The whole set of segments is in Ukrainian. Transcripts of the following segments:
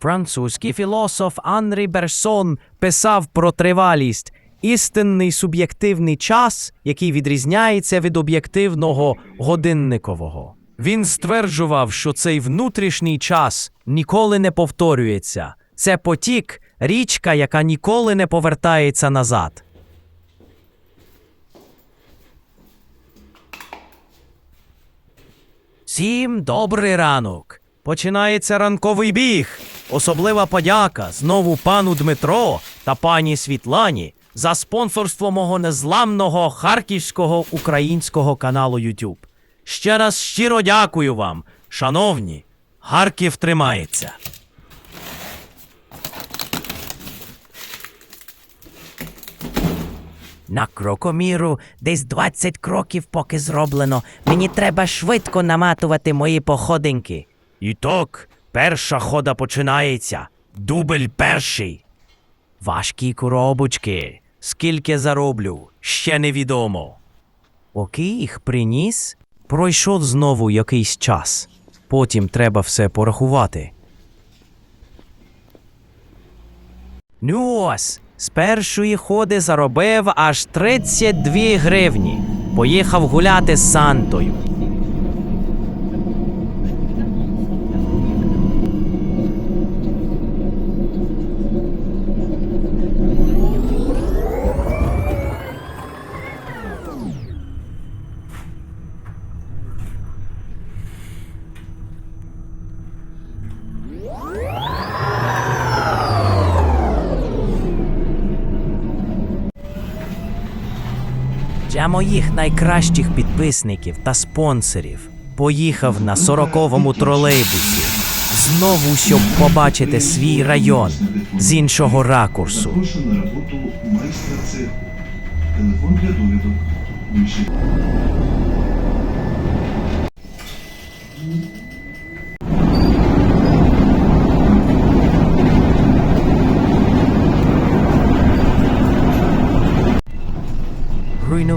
Французький філософ Анрі Берсон писав про тривалість істинний суб'єктивний час, який відрізняється від об'єктивного годинникового. Він стверджував, що цей внутрішній час ніколи не повторюється. Це потік, річка, яка ніколи не повертається назад. Всім добрий ранок. Починається ранковий біг. Особлива подяка знову пану Дмитро та пані Світлані за спонсорство мого незламного харківського українського каналу YouTube. Ще раз щиро дякую вам, шановні. Харків тримається. На крокоміру десь 20 кроків поки зроблено. Мені треба швидко наматувати мої походинки. І так, перша хода починається. Дубль перший. Важкі коробочки. Скільки зароблю, ще невідомо. Поки їх приніс, пройшов знову якийсь час. Потім треба все порахувати. Ну ось, з першої ходи заробив аж 32 гривні. Поїхав гуляти з Сантою. Для моїх найкращих підписників та спонсорів поїхав на 40-му тролейбусі. Знову, щоб побачити свій район з іншого ракурсу. Телефон для довідок.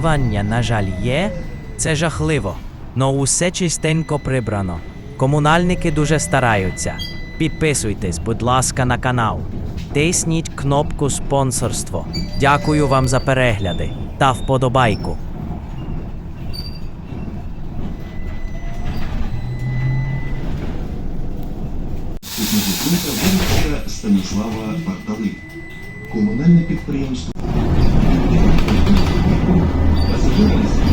Руйнування, на жаль, є. Це жахливо. Но усе чистенько прибрано. Комунальники дуже стараються. Підписуйтесь, будь ласка, на канал. Тисніть кнопку спонсорство. Дякую вам за перегляди та вподобайку. Станіслава Бартали. Комунальне підприємство. Peace.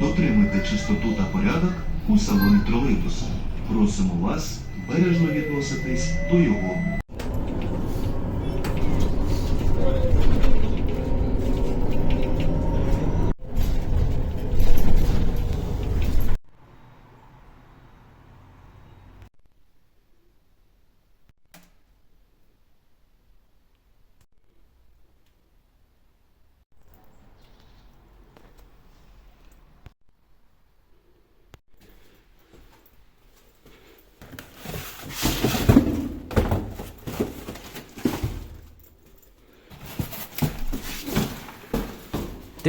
Пасажири, дотримуйте чистоту та порядок у салоні тролейбуса. Просимо вас бережно відноситись до його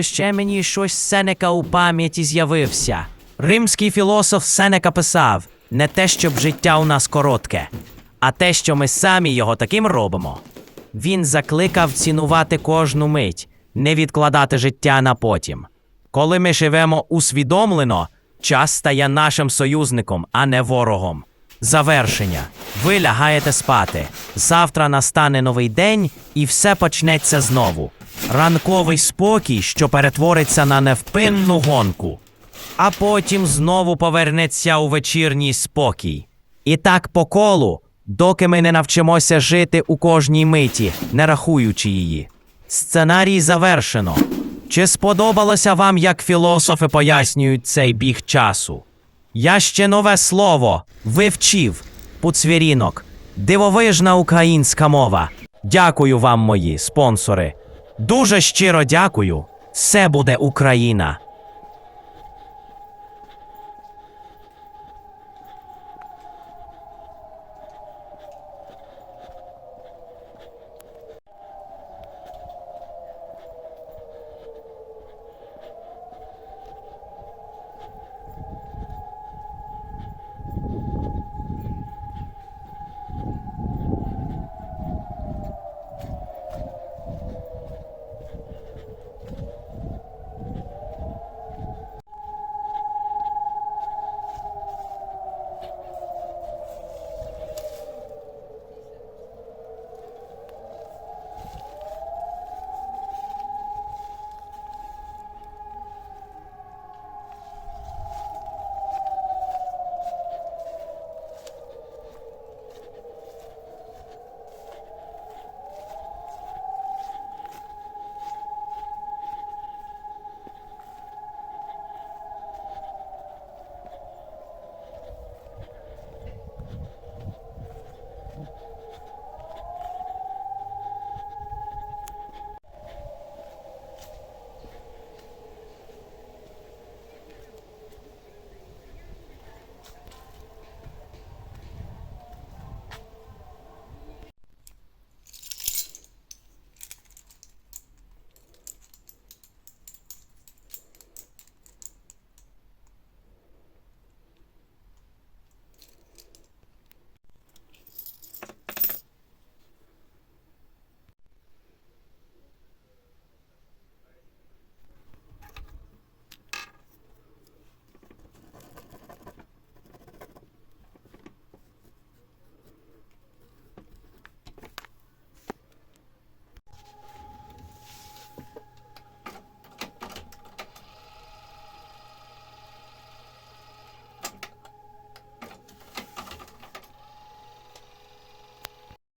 Ти ще мені щось Сенека у пам'яті з'явився. Римський філософ Сенека писав: не те, щоб життя у нас коротке, а те, що ми самі його таким робимо. Він закликав цінувати кожну мить, не відкладати життя на потім. Коли ми живемо усвідомлено, час стає нашим союзником, а не ворогом. завершення. Ви лягаєте спати. Завтра настане новий день і все почнеться знову. Ранковий спокій, що перетвориться на невпинну гонку. А потім знову повернеться у вечірній спокій. І так по колу, доки ми не навчимося жити у кожній миті, не рахуючи її. Сценарій завершено. Чи сподобалося вам, як філософи пояснюють цей біг часу? Я ще нове слово вивчив Пуцвірінок. Дивовижна українська мова. Дякую вам, мої спонсори. Дуже щиро дякую. Все буде Україна.